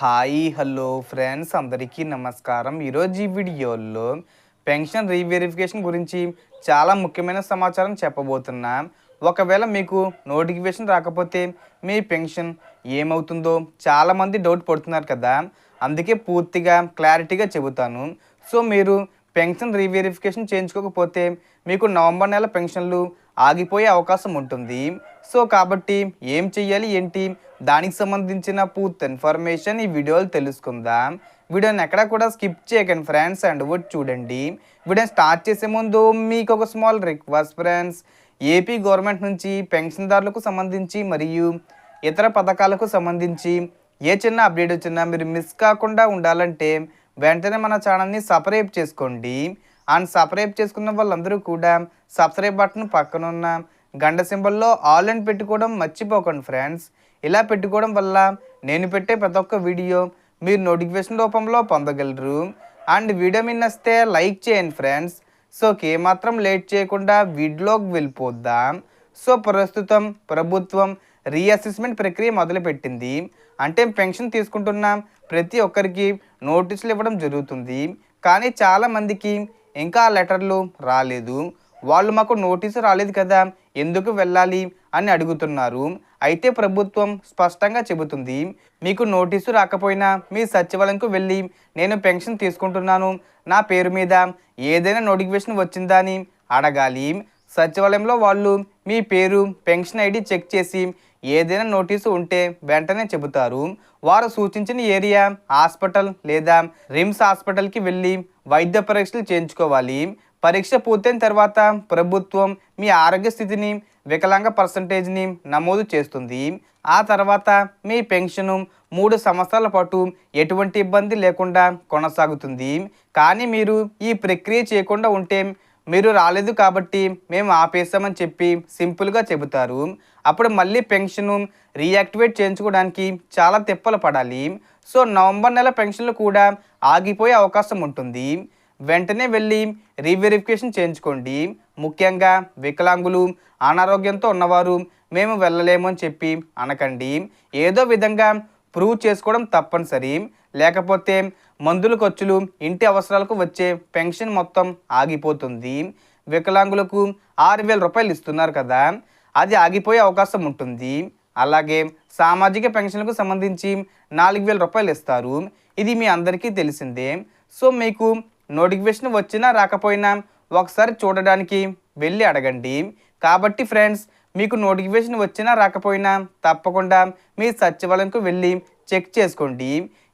Hi hello friends అందరికీ నమస్కారం. ఈరోజు ఈ వీడియోలో పెన్షన్ రీవెరిఫికేషన్ గురించి చాలా ముఖ్యమైన సమాచారం చెప్పబోతున్నా. ఒకవేళ మీకు నోటిఫికేషన్ రాకపోతే మీ పెన్షన్ ఏమవుతుందో చాలామంది డౌట్ పడుతున్నారు కదా. అందుకే పూర్తిగా క్లారిటీగా చెబుతాను. సో మీరు పెన్షన్ రీవెరిఫికేషన్ చేయించుకోకపోతే మీకు నవంబర్ నెల పెన్షన్లు ఆగిపోయే అవకాశం ఉంటుంది. సో కాబట్టి ఏం చెయ్యాలి ఏంటి? దానికి సంబంధించిన పూర్తి ఇన్ఫర్మేషన్ ఈ వీడియోలు తెలుసుకుందాం. వీడియోని ఎక్కడ కూడా స్కిప్ చేయకండి ఫ్రెండ్స్ అండ్ వుడ్ చూడండి. వీడియోని స్టార్ట్ చేసే ముందు మీకు ఒక small request friends. AP government నుంచి పెన్షన్దారులకు సంబంధించి మరియు ఇతర పథకాలకు సంబంధించి ఏ చిన్న అప్డేట్ వచ్చినా మీరు మిస్ కాకుండా ఉండాలంటే వెంటనే మన ఛానల్ని సబ్స్క్రైబ్ చేసుకోండి. అండ్ సబ్స్క్రైబ్ చేసుకున్న వాళ్ళందరూ కూడా సబ్స్క్రైబ్ బటన్ పక్కన ఉన్న గంట సింబల్లో ఆల్ అండ్ పెట్టుకోవడం మర్చిపోకండి ఫ్రెండ్స్. ఇలా పెట్టుకోవడం వల్ల నేను పెట్టే ప్రతి ఒక్క వీడియో మీరు నోటిఫికేషన్ రూపంలో పొందగలరు. అండ్ వీడియో మీ నచ్చితే లైక్ చేయండి ఫ్రెండ్స్. సో ఏమాత్రం లేట్ చేయకుండా వీడియోకి వెళ్ళిపోద్దాం సో ప్రస్తుతం ప్రభుత్వం రీఅసెస్మెంట్ ప్రక్రియ మొదలుపెట్టింది. అంటే పెన్షన్ తీసుకుంటున్న ప్రతి ఒక్కరికి నోటీసులు ఇవ్వడం జరుగుతుంది. కానీ చాలామందికి ఇంకా ఆ లెటర్లు రాలేదు. వాళ్ళు మాకు నోటీసు రాలేదు కదా ఎందుకు వెళ్ళాలి అని అడుగుతున్నారు. అయితే ప్రభుత్వం స్పష్టంగా చెబుతుంది మీకు నోటీసు రాకపోయినా మీ సచివాలయంకు వెళ్ళి నేను పెన్షన్ తీసుకుంటున్నాను. నా పేరు మీద ఏదైనా నోటిఫికేషన్ వచ్చిందా అని అడగాలి. సచివాలయంలో వాళ్ళు మీ పేరు పెన్షన్ ఐడి చెక్ చేసి ఏదైనా నోటీసు ఉంటే వెంటనే చెబుతారు. వారు సూచించిన ఏరియా హాస్పిటల్ లేదా రిమ్స్ హాస్పిటల్కి వెళ్ళి వైద్య పరీక్షలు చేయించుకోవాలి. పరీక్ష పూర్తయిన తర్వాత ప్రభుత్వం మీ ఆరోగ్య స్థితిని వికలాంగ పర్సంటేజ్ని నమోదు చేస్తుంది. ఆ తర్వాత మీ పెన్షను మూడు సంవత్సరాల పాటు ఎటువంటి ఇబ్బంది లేకుండా కొనసాగుతుంది. కానీ మీరు ఈ ప్రక్రియ చేయకుండా ఉంటే మీరు రాలేదు కాబట్టి మేము ఆపేస్తామని చెప్పి సింపుల్గా చెబుతారు. అప్పుడు మళ్ళీ పెన్షన్ రీయాక్టివేట్ చేయించుకోవడానికి చాలా తిప్పలు పడాలి. సో నవంబర్ నెల పెన్షన్లు కూడా ఆగిపోయే అవకాశం ఉంటుంది. వెంటనే వెళ్ళి రీవెరిఫికేషన్ చేయించుకోండి. ముఖ్యంగా వికలాంగులు అనారోగ్యంతో ఉన్నవారు మేము వెళ్ళలేము అని చెప్పి అనకండి. ఏదో విధంగా ప్రూవ్ చేసుకోవడం తప్పనిసరి. లేకపోతే మందుల ఖర్చులు ఇంటి అవసరాలకు వచ్చే పెన్షన్ మొత్తం ఆగిపోతుంది. వికలాంగులకు ఆరు వేల రూపాయలు ఇస్తున్నారు కదా అది ఆగిపోయే అవకాశం ఉంటుంది. అలాగే సామాజిక పెన్షన్లకు సంబంధించి నాలుగు వేల రూపాయలు ఇస్తారు. ఇది మీ అందరికీ తెలిసిందే. సో మీకు నోటిఫికేషన్ వచ్చినా రాకపోయినా ఒకసారి చూడడానికి వెళ్ళి అడగండి. కాబట్టి ఫ్రెండ్స్ మీకు నోటిఫికేషన్ వచ్చినా రాకపోయినా తప్పకుండా మీ సచివాలయంకు వెళ్ళి చెక్ చేసుకోండి.